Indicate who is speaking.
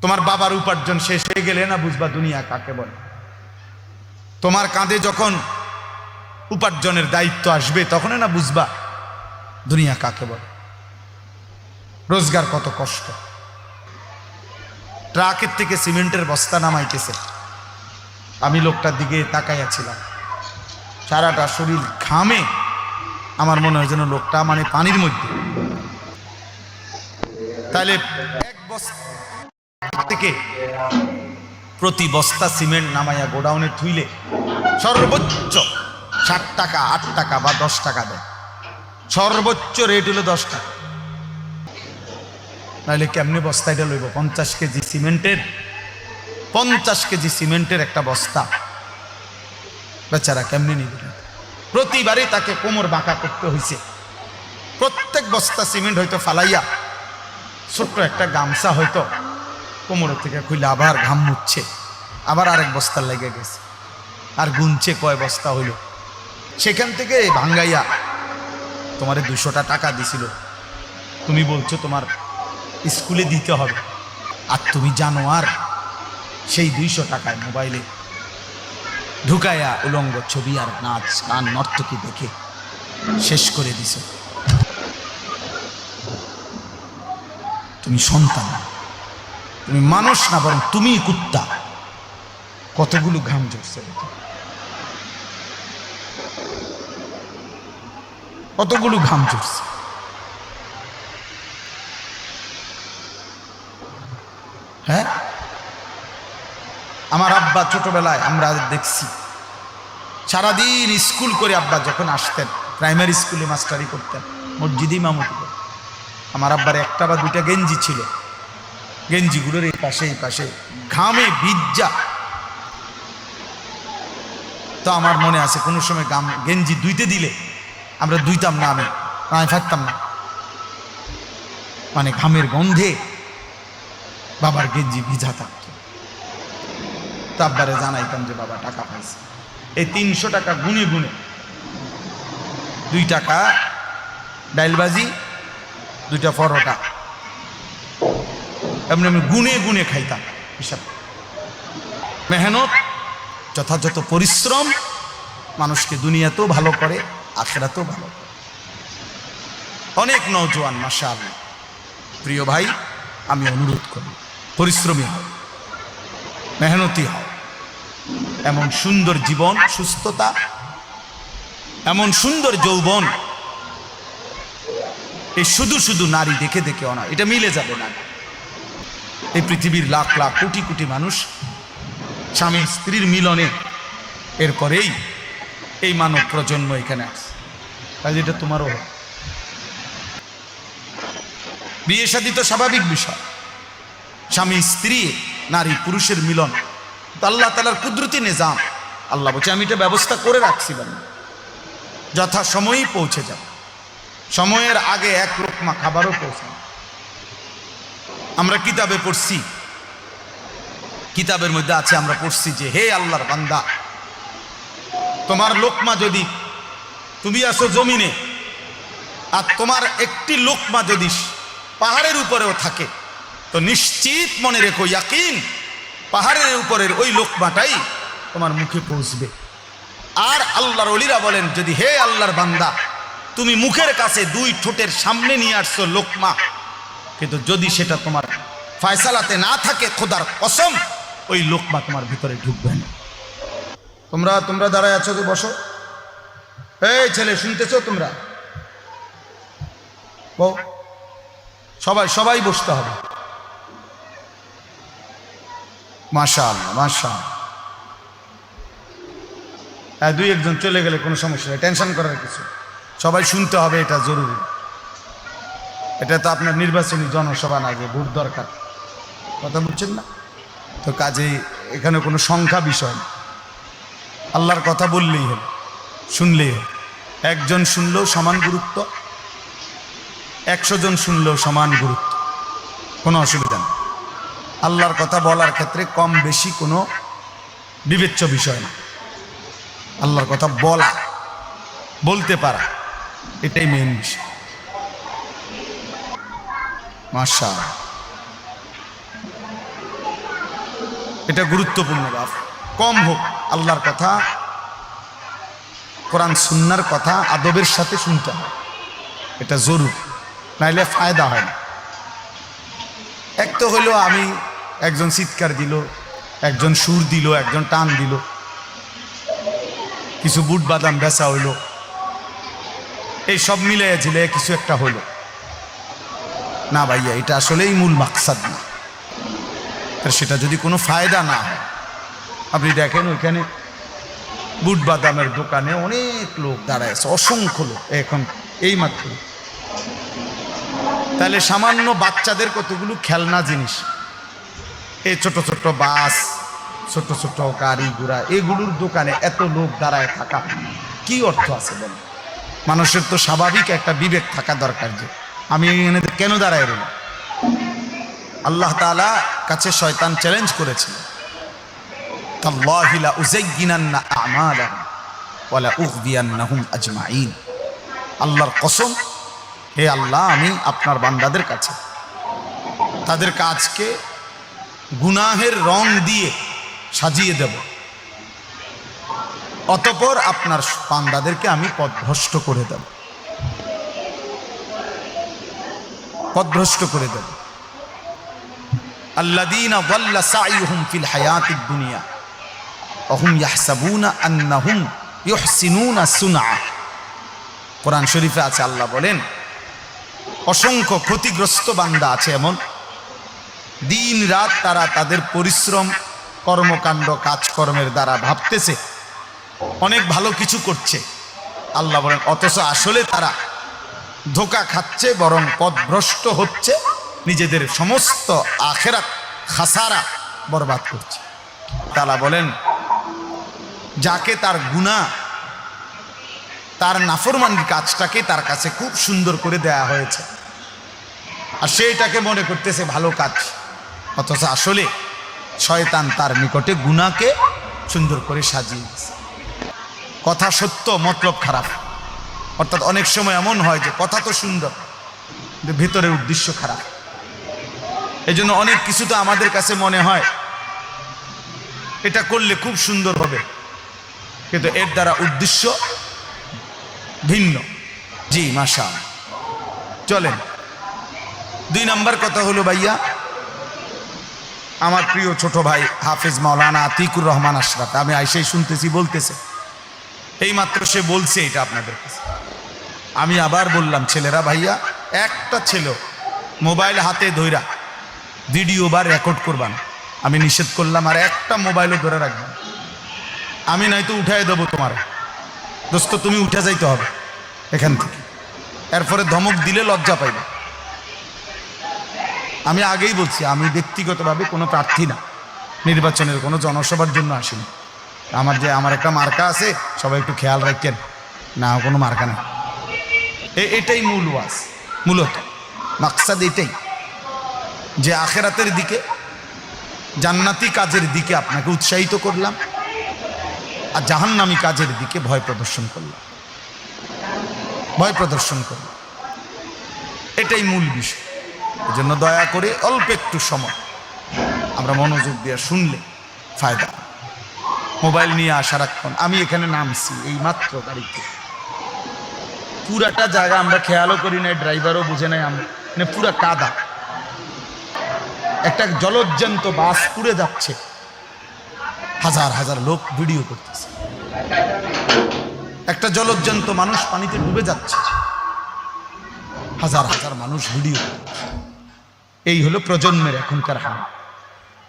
Speaker 1: তোমার বাবার উপার্জন শেষ হয়ে গেলে না বুঝবা দুনিয়া কাকে বলে? তোমার কাঁধে যখন উপার্জনের দায়িত্ব আসবে তখন না বুঝবা দুনিয়া কাকে বলে? রোজগার কত কষ্ট। ট্রাকের থেকে সিমেন্টের বস্তা নামাইতেছে। আমি লোকটার দিকে তাকাইয়াছিলাম সারাটা শরীর ঘামে। আমার মনে হয় যেন লোকটা মানে পানির মধ্যে। তাহলে এক বস্তা থেকে প্রতি বস্তা সিমেন্ট নামাইয়া গোডাউনে থুইলে সর্বোচ্চ ষাট টাকা, আট টাকা বা দশ টাকা দেয়। সর্বোচ্চ রেট হলো দশ টাকা। নাহলে কেমনে বস্তা এটা লইব? পঞ্চাশ কেজি সিমেন্টের, পঞ্চাশ কেজি সিমেন্টের একটা বস্তা। বেচারা কেমনে নিবে? প্রতিবারই তাকে কোমর বাঁকা করতে হয়েছে প্রত্যেক বস্তা সিমেন্ট হয়তো ফালাইয়া ছোট্ট একটা গামছা হয়তো কোমরের থেকে খুলে আবার ঘাম মুচ্ছে আবার আরেক বস্তা লেগে গেছে। আর গুনছে কয় বস্তা হইল। সেখান থেকে ভাঙ্গাইয়া তোমারে দুশোটা টাকা দিছিল। তুমি বলছো তোমার স্কুলে দিতে হবে। আর তুমি জানো আর, সেই দুইশো টাকায় মোবাইলে ঢুকায়া উলঙ্গ ছবি আর নাচ গান নর্তকী দেখে শেষ করে দিছ। তুমি সন্তান। তুমি মানুষ না, বরং তুমি কুত্তা। কতগুলো ঘাম ঝরছে। কতগুলো ঘাম ঝরছে। হ্যাঁ? আমার আব্বা ছোটবেলায় আমরা দেখছি। সারাদিন স্কুল করে আব্বা যখন আসতেন, প্রাইমারি স্কুলে মাস্টারি করতেন, মসজিদে করতেন। আমার আব্বার একটা বা দুইটা গেঞ্জি ছিল। গেঞ্জিগুলোর এই পাশে এই পাশে। ঘামে ভিজ্জা। তো আমার মনে আছে, কোনো সময় গাম, গেঞ্জি দুইতে দিলে আমরা দুইতাম না আমি আমি থাকতাম না। মানে ঘামের গন্ধে বাবার গেঞ্জি ভিজা থাকতো। তো আব্বারে জানাইতাম যে বাবা টাকা পাইছে। এই তিনশো টাকা গুনে গুনে দুই টাকা ডাইলবাজি দুইটা পরোটা। এমনি আমি গুনে গুনে খাইতাম, হিসাব। মেহনত, যথাযথ পরিশ্রম মানুষকে দুনিয়াতেও ভালো করে, আখেরাতেও ভালো অনেক নৌজওয়ান মাসা প্রিয় ভাই, আমি অনুরোধ করি, পরিশ্রমী হও, মেহনতি হও। এমন সুন্দর জীবন, সুস্থতা, এমন সুন্দর যৌবন, এই শুধু শুধু নারী দেখে দেখে অনা এটা মিলে যাবে না এই পৃথিবীর লাখ লাখ, কোটি কোটি মানুষ স্বামী, স্ত্রীর মিলনে এরপরেই এই মানব প্রজন্ম এখানে আসে কাজে এটা তোমারও বিয়ে শাদী তো স্বাভাবিক বিষয়। স্বামী, স্ত্রী, নারী, পুরুষের মিলন। আল্লাহ তালার কুদরতি নিজাম। আল্লাহ বলছে, আমি এটা ব্যবস্থা করে রাখছি বানি যথা সময়ই পৌঁছে যাবে সময়ের আগে এক লোকমা খাবারও পৌঁছে আমরা কিতাবে পড়ছি। কিতাবের মধ্যে আছে, আমরা পড়ছি যে, হে আল্লাহর বান্দা, তোমার লোকমা যদি, তুমি আসো জমিনে, আর তোমার একটি লোকমা যদি পাহাড়ের উপরেও থাকে, তো নিশ্চিত মনে রেখো, ইয়াকিন, পাহাড়ের উপরের ওই লোকমাটাই তোমার মুখে পৌঁছবে। আর আল্লাহর অলিরা বলেন, যদি হে আল্লাহর বান্দা, তুমি মুখের কাছে দুই ঠোঁটের সামনে নিয়ে আসছো লোকমা কিন্তু যদি সেটা তোমার ফয়সালাতে না থাকে, খোদার কসম, ওই লোকমা তোমার ভিতরে ঢুকবে না। তোমরা তোমরা দাঁড়ায় আছো তো বসো। এই ছেলে, শুনতেছো তোমরা? সবাই সবাই বসতে হবে। মাশা আল্লাহ মাশা হ্যাঁ দুই একজন চলে গেলে কোনো সমস্যা নেই, টেনশন করার কিছু। সবাই শুনতে হবে, এটা জরুরি। এটা তো আপনার নির্বাচনী জনসভা না যে ভোট দরকার। কথা বুঝছেন না? তো কাজেই এখানে কোনো সংখ্যা বিষয় না। আল্লাহর কথা বললেই হল, শুনলেই হল। একজন শুনলেও সমান গুরুত্ব, একশো জন শুনলেও সমান গুরুত্ব। কোনো অসুবিধা নেই। আল্লাহর কথা বলার ক্ষেত্রে কম বেশি কোনো বিবেচ্য বিষয় না। আল্লাহর কথা বলা, বলতে পারা, এটাই মেন বিষয়। মাশা এটা গুরুত্বপূর্ণ বাপ। কম হোক আল্লাহর কথা, কোরআন সুন্নার কথা, আদবের সাথে শুনতে হয়। এটা জরুর, নাইলে ফায়দা হয় না। এক তো হলো আমি একজন চিৎকার দিল, একজন সুর দিল, একজন টান দিল। কিছু বুট বাদাম বেচা হইল। এই সব মিলে ঝিলে কিছু একটা হইল না ভাইয়া, এটা আসলেই মূল মাকসাদ না। সেটা যদি কোনো ফায়দা না হয়, আপনি দেখেন ওইখানে বুট বাদামের দোকানে অনেক লোক দাঁড়ায় আছে, অসংখ্য লোক, এখন এই মাত্র তাহলে সামান্য বাচ্চাদের কতগুলো খেলনা জিনিস? এই ছোট ছোট বাস, ছোট ছোট গাড়ি ঘোড়া, এগুলোর দোকানে এত লোক দাঁড়ায় থাকা, কি অর্থ আছে বলেন? মানুষের তো স্বাভাবিক একটা বিবেক থাকা দরকার যে। আমি এখানে কেন দাঁড়ায় রইলাম? আল্লাহ তাআলা কাছে শয়তান চ্যালেঞ্জ করেছিল। আল্লাহর কসম, হে আল্লাহ, আমি আপনার বান্দাদের কাছে, তাদের কাজকে গুনাহের রং দিয়ে সাজিয়ে দেব। অতপর আপনার বান্দাদেরকে আমি পথভ্রষ্ট করে দেব। পথভ্রষ্ট করে দেব। আল্লাদিনা ওয়াল্লা সাইহুম ফিল কোরআন শরীফে আছে, আল্লাহ বলেন, অসংখ্য ক্ষতিগ্রস্ত বান্দা আছে এমন। দিন রাত তারা তাদের পরিশ্রম, কর্মকাণ্ড, কাজকর্মের দ্বারা ভাবতেছে, অনেক ভালো কিছু করছে। আল্লাহ বলেন, অথচ আসলে তারা ধোকা খাচ্ছে, বরং পথভ্রষ্ট হচ্ছে, নিজেদের সমস্ত আখেরাত খাসারা বরবাদ করছে। বলেন, যাকে তার গুণা তার নাফরমানির কাজটাকে তার কাছে খুব সুন্দর করে দেয়া হয়েছে। আর সেইটাকে মনে করতেছে ভালো কাজ, অথচ আসলে শয়তান তার নিকটে গুণাকে সুন্দর করে সাজিয়েছে। কথা সত্য, মতলব খারাপ। অর্থাৎ অনেক সময় এমন হয় যে কথা তো সুন্দর, কিন্তু ভেতরের উদ্দেশ্য খারাপ। এই জন্য অনেক কিছু তো আমাদের কাছে মনে হয়, এটা করলে খুব সুন্দর হবে, কিন্তু এর দ্বারা উদ্দেশ্য ভিন্ন। জি মাসা চলেন, দুই নাম্বার কথা হলো, ভাইয়া, আমার প্রিয় ছোট ভাই হাফেজ মাওলানা আতিকুর রহমান আশরাফ, আমি আইসেই শুনতেছি, বলতেছে। এই মাত্র সে বলছে এটা আপনাদের কাছে। আমি আবার বললাম, ছেলেরা ভাইয়া, একটা ছেলে মোবাইল হাতে ধইরা ভিডিও বা রেকর্ড করবান। আমি নিষেধ করলাম, আর একটা মোবাইলও ধরে রাখবেন। আমি নয়তো উঠাই দেবো তোমার। দোস্ত, তুমি উঠে যাইতে হবে এখান থেকে। এরপরে ধমক দিলে লজ্জা পাইবে। আমি আগেই বলছি, আমি ব্যক্তিগতভাবে কোনো প্রার্থী না। নির্বাচনের কোনো জনসভার জন্য আসিনি। আমার যে, আমার একটা মার্কা আছে, সবাই একটু খেয়াল রাখেন। না, কোনো মার্কা এ- এটাই মূল ওয়াজ, মূলত। মাকসাদ এটাই, যে আখেরাতের দিকে, জান্নাতি কাজের দিকে আপনাকে উৎসাহিত করলাম, আর জাহান্নামি কাজের দিকে ভয় প্রদর্শন করলাম। ভয় প্রদর্শন করলাম। এটাই মূল বিষয়। এই জন্য দয়া করে অল্প একটু সময়, আমরা মনোযোগ দিয়ে শুনলে ফায়দা মোবাইল নিয়ে আসা রাখুন আমি এখানে নামছি, এই মাত্র গাড়িতে। পুরাটা জায়গা আমরা খেয়ালও করি নাই, ড্রাইভারও বুঝে নাই আমরা মানে পুরা কাদা। একটা জলজ্জান্ত বাস পুড়ে যাচ্ছে। হাজার হাজার লোক ভিডিও করতেছে। একটা জলজ্জান্ত মানুষ পানিতে ডুবে যাচ্ছে। হাজার হাজার মানুষ ভিডিও এই হলো প্রজন্মের এখনকার হাল